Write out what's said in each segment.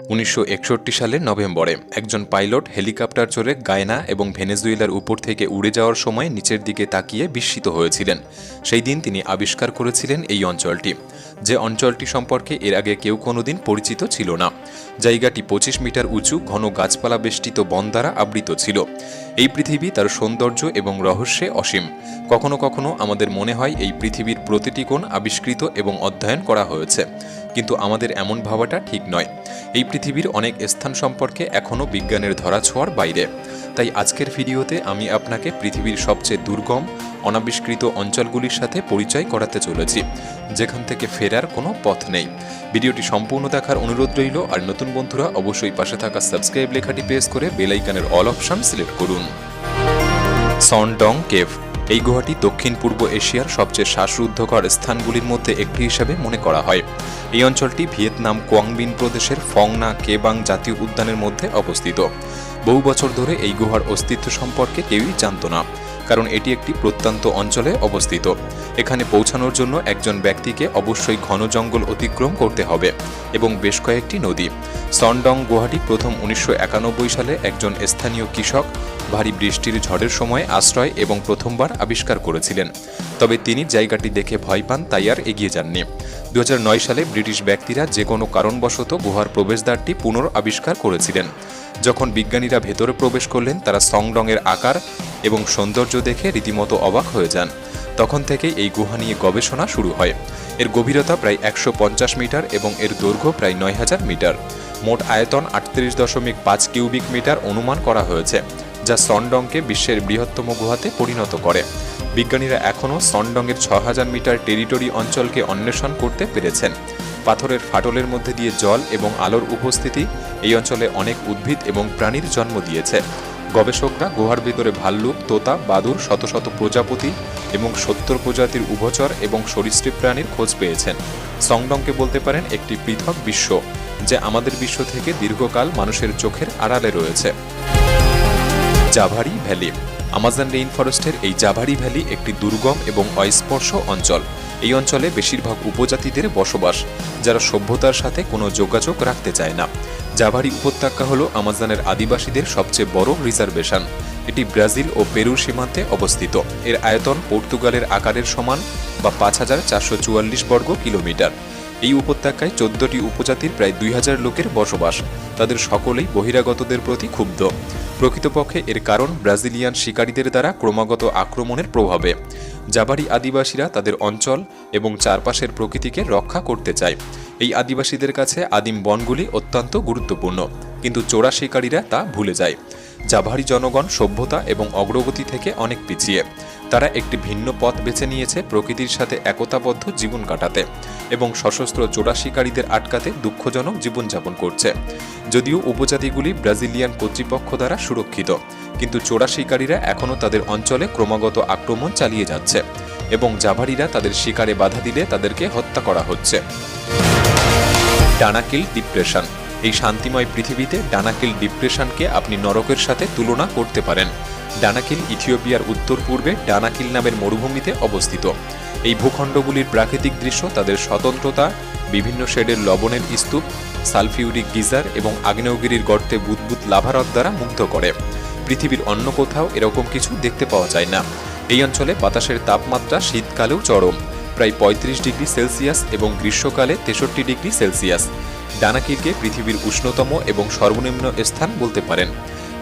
উনিশশো একষট্টি সালের নভেম্বরে একজন পাইলট হেলিকপ্টার চড়ে গায়না এবং ভেনেজুয়েলার উপর থেকে উড়ে যাওয়ার সময় নিচের দিকে তাকিয়ে বিস্মিত হয়েছিলেন। সেই দিন তিনি আবিষ্কার করেছিলেন এই অঞ্চলটি। যে অঞ্চলটি সম্পর্কে এর আগে কেউ কোনোদিন পরিচিত ছিল না। জায়গাটি পঁচিশ মিটার উঁচু, ঘন গাছপালা বেষ্টিত বন দ্বারা আবৃত ছিল। এই পৃথিবী তার সৌন্দর্য এবং রহস্যে অসীম। কখনো কখনো আমাদের মনে হয় এই পৃথিবীর প্রতিটি কোণ আবিষ্কৃত এবং অধ্যয়ন করা হয়েছে। কিন্তু আমাদের এমন ভাবাটা ঠিক নয়। এই পৃথিবীর অনেক স্থান সম্পর্কে এখনও বিজ্ঞানের ধরা ছোঁয়ার বাইরে। তাই আজকের ভিডিওতে আমি আপনাকে পৃথিবীর সবচেয়ে দুর্গম অনাবিষ্কৃত অঞ্চলগুলির সাথে পরিচয় করাতে চলেছি। যেখান থেকে ফেরার কোনো পথ নেই। ভিডিওটি সম্পূর্ণ দেখার অনুরোধ রইল, আর নতুন বন্ধুরা অবশ্যই পাশে থাকা সাবস্ক্রাইব লেখাটি প্রেস করে বেলাইকানের অল অপশন সিলেক্ট করুন। সনডং কেভ, এই গুহাটি দক্ষিণ পূর্ব এশিয়ার সবচেয়ে শ্বাসরুদ্ধকর স্থানগুলির মধ্যে একটি হিসাবে মনে করা হয়। এই অঞ্চলটি ভিয়েতনাম কোয়াংবিন প্রদেশের ফংনা কেবাং জাতীয় উদ্যানের মধ্যে অবস্থিত। বহু বছর ধরে এই গুহার অস্তিত্ব সম্পর্কে কেউই জানত না। কারণ এটি একটি প্রত্যন্ত অঞ্চলে অবস্থিত। এখানে পৌঁছানোর জন্য একজন ব্যক্তিকে অবশ্যই ঘন জঙ্গল অতিক্রম করতে হবে এবং বেশ কয়েকটি নদী। সনডং গুহাটি প্রথম উনিশশো একানব্বই সালে একজন স্থানীয় কৃষক ভারী বৃষ্টির ঝড়ের সময় আশ্রয় এবং প্রথমবার আবিষ্কার করেছিলেন। তবে তিনি জায়গাটি দেখে ভয় পান, তাই আর এগিয়ে যাননি। দু হাজার নয় সালে ব্রিটিশ ব্যক্তিরা যে কোনো কারণবশত গুহার প্রবেশদ্বারটি পুনর আবিষ্কার করেছিলেন। যখন বিজ্ঞানীরা ভেতরে প্রবেশ করলেন, তারা সংডংয়ের আকার এবং সৌন্দর্য দেখে রীতিমতো অবাক হয়ে যান। তখন থেকে এই গুহা নিয়ে গবেষণা শুরু হয়। এর গভীরতা প্রায় একশো পঞ্চাশ মিটার এবং এর দৈর্ঘ্য প্রায় নয় হাজার মিটার। মোট আয়তন আটত্রিশ দশমিক পাঁচ কিউবিক মিটার অনুমান করা হয়েছে, যা সনডংকে বিশ্বের বৃহত্তম গুহাতে পরিণত করে। বিজ্ঞানীরা এখনও সনডংয়ের ছ হাজার মিটার টেরিটরি অঞ্চলকে অন্বেষণ করতে পেরেছেন। পাথরের ফাটলের মধ্যে দিয়ে জল এবং আলোর উপস্থিতি এই অঞ্চলে অনেক উদ্ভিদ এবং প্রাণীর জন্ম দিয়েছে। গবেষকরা গুহার ভিতরে ভাল্লুক, তোতা, বাদুর, শত শত প্রজাপতি এবং সত্তর প্রজাতির উভচর এবং সরীসৃপ প্রাণীর খোঁজ পেয়েছেন। সংডংকে বলতে পারেন একটি পৃথক বিশ্ব, যা আমাদের বিশ্ব থেকে দীর্ঘকাল মানুষের চোখের আড়ালে রয়েছে। জাভারি ভ্যালি। আমাজন রেইন ফরেস্টের এই জাভারি ভ্যালি একটি দুর্গম এবং অস্পর্শ অঞ্চল। এই অঞ্চলে বেশিরভাগ উপজাতিদের বসবাস, যারা সভ্যতার সাথে কোনো যোগাযোগ রাখতে চায় না। জাভারি উপত্যকা হল আমাজনের আদিবাসীদের সবচেয়ে বড় রিজার্ভেশন। এটি ব্রাজিল ও পেরুর সীমান্তে অবস্থিত। এর আয়তন পর্তুগালের আকারের সমান বা পাঁচ হাজার চারশো চুয়াল্লিশ বর্গ কিলোমিটার। এই উপত্যকায় চোদ্দটি উপজাতির প্রায় দুই হাজার লোকের বসবাস। তাদের সকলেই বহিরাগতদের প্রতি ক্ষুব্ধ। প্রকৃতপক্ষে এর কারণ ব্রাজিলিয়ান শিকারীদের দ্বারা ক্রমাগত আক্রমণের প্রভাবে। জাবারি আদিবাসীরা তাদের অঞ্চল এবং চারপাশের প্রকৃতিকে রক্ষা করতে চায়। এই আদিবাসীদের কাছে আদিম বনগুলি অত্যন্ত গুরুত্বপূর্ণ, কিন্তু চোরা শিকারীরা তা ভুলে যায়। জাভারি জনগণ সভ্যতা এবং অগ্রগতি থেকে অনেক পিছিয়ে। তারা একটি ভিন্ন পথ বেছে নিয়েছে প্রকৃতির সাথে একতাবদ্ধ জীবন কাটাতে এবং সশস্ত্র চোরা শিকারীদের আটকাতে দুঃখজনক জীবনযাপন করছে। যদিও উপজাতিগুলি ব্রাজিলিয়ান কর্তৃপক্ষ দ্বারা সুরক্ষিত, কিন্তু চোরা শিকারীরা এখনও তাদের অঞ্চলে ক্রমাগত আক্রমণ চালিয়ে যাচ্ছে এবং জাভারিরা তাদের শিকারে বাধা দিলে তাদেরকে হত্যা করা হচ্ছে। Danakil depression. এই শান্তিময় পৃথিবীতে ডানাকিল ডিপ্রেশনকে আপনি নরকের সাথে তুলনা করতে পারেন। ডানাকিল ইথিওপিয়ার উত্তর পূর্বে ডানাকিল নামের মরুভূমিতে অবস্থিত। এই ভূখণ্ডগুলির প্রাকৃতিক দৃশ্য, তাদের স্বতন্ত্রতা, বিভিন্ন শেডের লবণের স্তূপ, সালফিউরিক গিজার এবং আগ্নেয়গিরির গর্তে বুদবুদ লাভারত দ্বারা মুগ্ধ করে। পৃথিবীর অন্য কোথাও এরকম কিছু দেখতে পাওয়া যায় না। এই অঞ্চলে বাতাসের তাপমাত্রা শীতকালেও চরম, প্রায় পঁয়ত্রিশ ডিগ্রি সেলসিয়াস এবং গ্রীষ্মকালে তেষট্টি ডিগ্রি সেলসিয়াস। ডানাকিরকে পৃথিবীর উষ্ণতম এবং সর্বনিম্ন স্থান বলতে পারেন।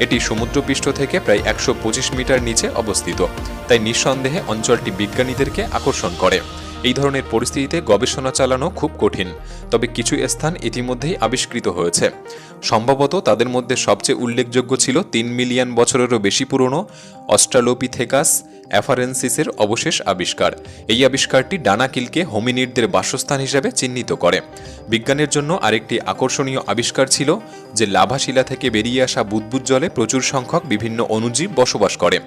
এটি সমুদ্রপৃষ্ঠ থেকে প্রায় একশো পঁচিশ মিটার নিচে অবস্থিত। তাই নিঃসন্দেহে অঞ্চলটি বিজ্ঞানীদেরকে আকর্ষণ করে। এই ধরনের পরিস্থিতিতে গবেষণা চালানো খুব কঠিন, তবে কিছু স্থান ইতিমধ্যেই আবিষ্কৃত হয়েছে। সম্ভবত তাদের মধ্যে সবচেয়ে উল্লেখযোগ্য ছিল তিন মিলিয়ন বছরেরও বেশি পুরনো অস্ট্রালোপিথেকাস অ্যাফারেন্সিসের অবশেষ আবিষ্কার। এই আবিষ্কারটি ডানাকিলকে হোমিনিডদের বাসস্থান হিসেবে চিহ্নিত করে। বিজ্ঞানের জন্য আরেকটি আকর্ষণীয় আবিষ্কার ছিল যে লাভাশিলা থেকে বেরিয়ে আসা বুদবুদ জলে প্রচুর সংখ্যক বিভিন্ন অণুজীব বসবাস করে।